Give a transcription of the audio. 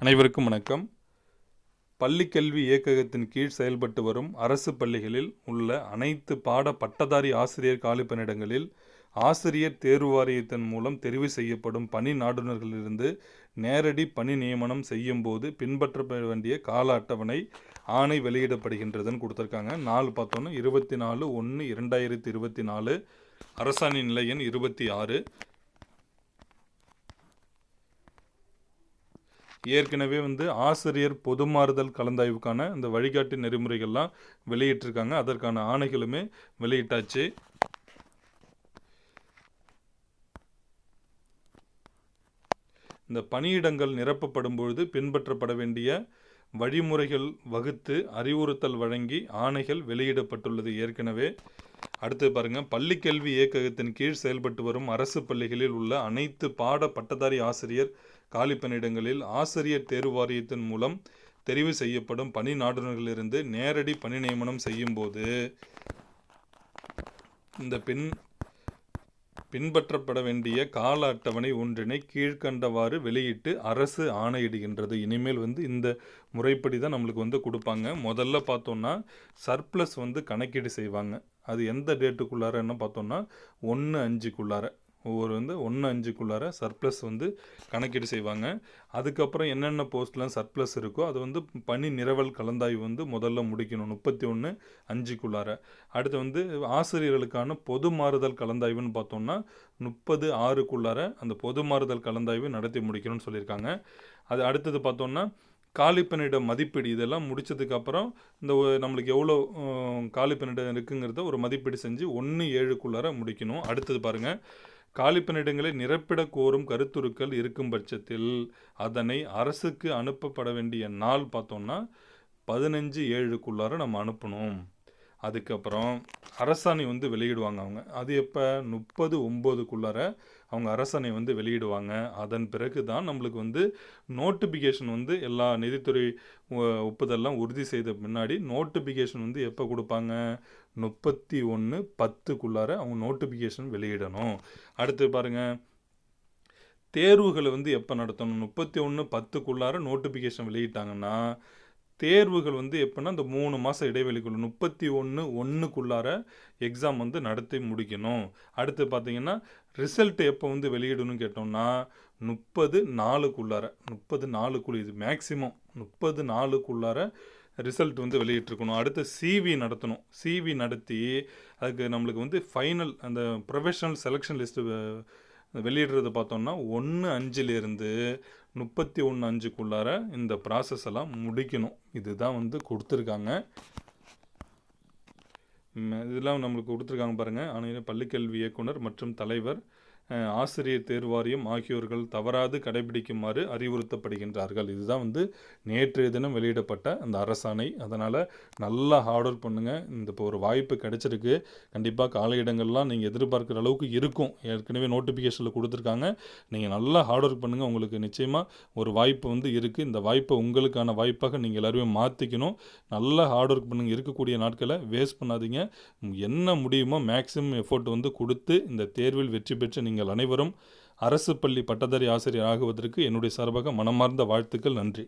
அனைவருக்கும் வணக்கம். பள்ளிக்கல்வி இயக்ககத்தின் கீழ் செயல்பட்டு வரும் அரசு பள்ளிகளில் உள்ள அனைத்து பாட பட்டதாரி ஆசிரியர் காலிப்பணியிடங்களில் ஆசிரியர் தேர்வு வாரியத்தின் மூலம் தெரிவு செய்யப்படும் பணி நாடுநர்களிலிருந்து நேரடி பணி நியமனம் செய்யும் போது பின்பற்றப்பட வேண்டிய கால அட்டவணை ஆணை வெளியிடப்படுகின்றதுன்னு கொடுத்துருக்காங்க. நாலு பார்த்தோன்னா இருபத்தி நாலு ஒன்று இரண்டாயிரத்தி இருபத்தி நாலு அரசாணை நிலை எண் இருபத்தி ஆறு. ஏற்கனவே வந்து ஆசிரியர் பொதுமாறுதல் கலந்தாய்வுக்கான இந்த வழிகாட்டு நெறிமுறைகள்லாம் வெளியிட்டிருக்காங்க. அதற்கான ஆணைகளுமே வெளியிட்டாச்சு. இந்த பணியிடங்கள் நிரப்பப்படும் பொழுது பின்பற்றப்பட வேண்டிய வழிமுறைகள் வகுத்து அறிவுறுத்தல் வழங்கி ஆணைகள் வெளியிடப்பட்டுள்ளது ஏற்கனவே. அடுத்து பாருங்க பள்ளிக்கல்வி இயக்ககத்தின் கீழ் செயல்பட்டு வரும் அரசு பள்ளிகளில் உள்ள அனைத்து பாட பட்டதாரி ஆசிரியர் காலிப்பணியிடங்களில் ஆசிரியர் தேர்வு வாரியத்தின் மூலம் தெரிவு செய்யப்படும் பணி நாடுகளிலிருந்து நேரடி பணி நியமனம் செய்யும் போது இந்த பின் பின்பற்றப்பட வேண்டிய கால அட்டவணை ஒன்றினை கீழ்கண்டவாறு வெளியிட்டு அரசு ஆணையிடுகின்றது. இனிமேல் வந்து இந்த முறைப்படி தான் நம்மளுக்கு வந்து கொடுப்பாங்க. முதல்ல பார்த்தோன்னா சர்ப்ளஸ் வந்து கணக்கீடு செய்வாங்க. அது எந்த டேட்டுக்குள்ளார என்ன பார்த்தோன்னா ஒன்று அஞ்சுக்குள்ளார. ஒவ்வொரு வந்து ஒன்று அஞ்சுக்குள்ளார சர்ப்ளஸ் வந்து கணக்கீடு செய்வாங்க. அதுக்கப்புறம் என்னென்ன போஸ்ட்லாம் சர்ப்ளஸ் இருக்கோ அது வந்து பணி நிரவல் கலந்தாய்வு வந்து முதல்ல முடிக்கணும். முப்பத்தி ஒன்று அஞ்சுக்குள்ளார. அடுத்து வந்து ஆசிரியர்களுக்கான பொது மாறுதல் கலந்தாய்வுன்னு பார்த்தோம்னா முப்பது ஆறுக்குள்ளார அந்த பொது மாறுதல் கலந்தாய்வு நடத்தி முடிக்கணும்னு சொல்லியிருக்காங்க. அது அடுத்தது பார்த்தோம்னா காலிப்பணியிட மதிப்பீடு. இதெல்லாம் முடிச்சதுக்கப்புறம் இந்த ஒ- நம்மளுக்கு எவ்வளோ காலிப்பணியிடம் இருக்குங்கிறத ஒரு மதிப்பீடு செஞ்சு ஒன்று ஏழுக்குள்ளார முடிக்கணும். அடுத்தது பாருங்கள் காலிப்பணியிடங்களை நிரப்பிடக் கோரும் கருத்துருக்கள் இருக்கும் பட்சத்தில் அதனை அரசுக்கு அனுப்பப்பட வேண்டிய நாள் பார்த்தோம்னா பதினஞ்சு ஏழுக்குள்ளார நம்ம அனுப்பணும். அதுக்கப்புறம் அரசாணை வந்து வெளியிடுவாங்க அவங்க. அது எப்போ? முப்பது ஒம்போதுக்குள்ளார அவங்க அரசாணை வந்து வெளியிடுவாங்க. அதன் பிறகு தான் நம்மளுக்கு வந்து நோட்டிஃபிகேஷன் வந்து எல்லா நிதித்துறை ஒ- ஒப்புதல்லாம் உறுதி செய்த முன்னாடி நோட்டிஃபிகேஷன் வந்து எப்போ கொடுப்பாங்க? முப்பத்தி ஒன்று பத்துக்குள்ளார அவங்க நோட்டிஃபிகேஷன் வெளியிடணும். அடுத்து பாருங்க. தேர்வுகளை வந்து எப்போ நடத்தணும்? முப்பத்தி ஒன்று பத்துக்குள்ளார நோட்டிஃபிகேஷன் வெளியிட்டாங்கன்னா தேர்வுகள் வந்து எப்படின்னா இந்த மூணு மாதம் இடைவெளிக்குள்ள முப்பத்தி ஒன்று ஒன்றுக்குள்ளார எக்ஸாம் வந்து நடத்தி முடிக்கணும். அடுத்து பார்த்தீங்கன்னா ரிசல்ட் எப்போ வந்து வெளியிடணும்னு கேட்டோம்னா முப்பது நாலுக்குள்ளார முப்பது நாலுக்குள்ள இது மேக்ஸிமம் முப்பது நாலுக்குள்ளார ரிசல்ட் வந்து வெளியிட்டிருக்கணும். அடுத்து சிவி நடத்தணும். சிவி நடத்தி அதுக்கு நம்மளுக்கு வந்து ஃபைனல் அந்த ப்ரொஃபஷனல் செலெக்ஷன் லிஸ்ட்டு வெளியிடுறது பார்த்தோம்னா ஒன்று அஞ்சுலேருந்து முப்பத்தி ஒன்று அஞ்சுக்குள்ளார இந்த ப்ராசஸ் எல்லாம் முடிக்கணும். இதுதான் வந்து கொடுத்துருக்காங்க. இதெல்லாம் நம்மளுக்கு கொடுத்துருக்காங்க பாருங்கள் ஆனால் பள்ளிக்கல்வி இயக்குனர் மற்றும் தலைவர் ஆசிரியர் தேர்வாரியம் ஆகியோர்கள் தவறாது கடைபிடிக்குமாறு அறிவுறுத்தப்படுகின்றார்கள். இதுதான் வந்து நேற்றைய தினம் வெளியிடப்பட்ட அந்த அரசாணை. அதனால் நல்லா ஹார்ட் ஒர்க் பண்ணுங்கள் இந்த இப்போ ஒரு வாய்ப்பு கிடைச்சிருக்கு. கண்டிப்பாக கால இடங்கள்லாம் நீங்கள் எதிர்பார்க்குற அளவுக்கு இருக்கும். ஏற்கனவே நோட்டிஃபிகேஷனில் கொடுத்துருக்காங்க. நீங்கள் நல்லா ஹார்ட் ஒர்க் பண்ணுங்கள் உங்களுக்கு நிச்சயமாக ஒரு வாய்ப்பு வந்து இருக்குது இந்த வாய்ப்பை உங்களுக்கான வாய்ப்பாக நீங்கள் எல்லாருமே மாற்றிக்கணும் நல்லா ஹார்ட் ஒர்க் பண்ணுங்கள் இருக்கக்கூடிய நாட்களை வேஸ்ட் பண்ணாதீங்க. என்ன முடியுமோ மேக்ஸிமம் எஃபோர்ட் வந்து கொடுத்து இந்த தேர்வில் வெற்றி பெற்று நீங்கள் அனைவரும் அரசு பள்ளி பட்டதாரி ஆசிரியர் ஆகுவதற்கு என்னுடைய சார்பாக மனமார்ந்த வாழ்த்துக்கள் நன்றி.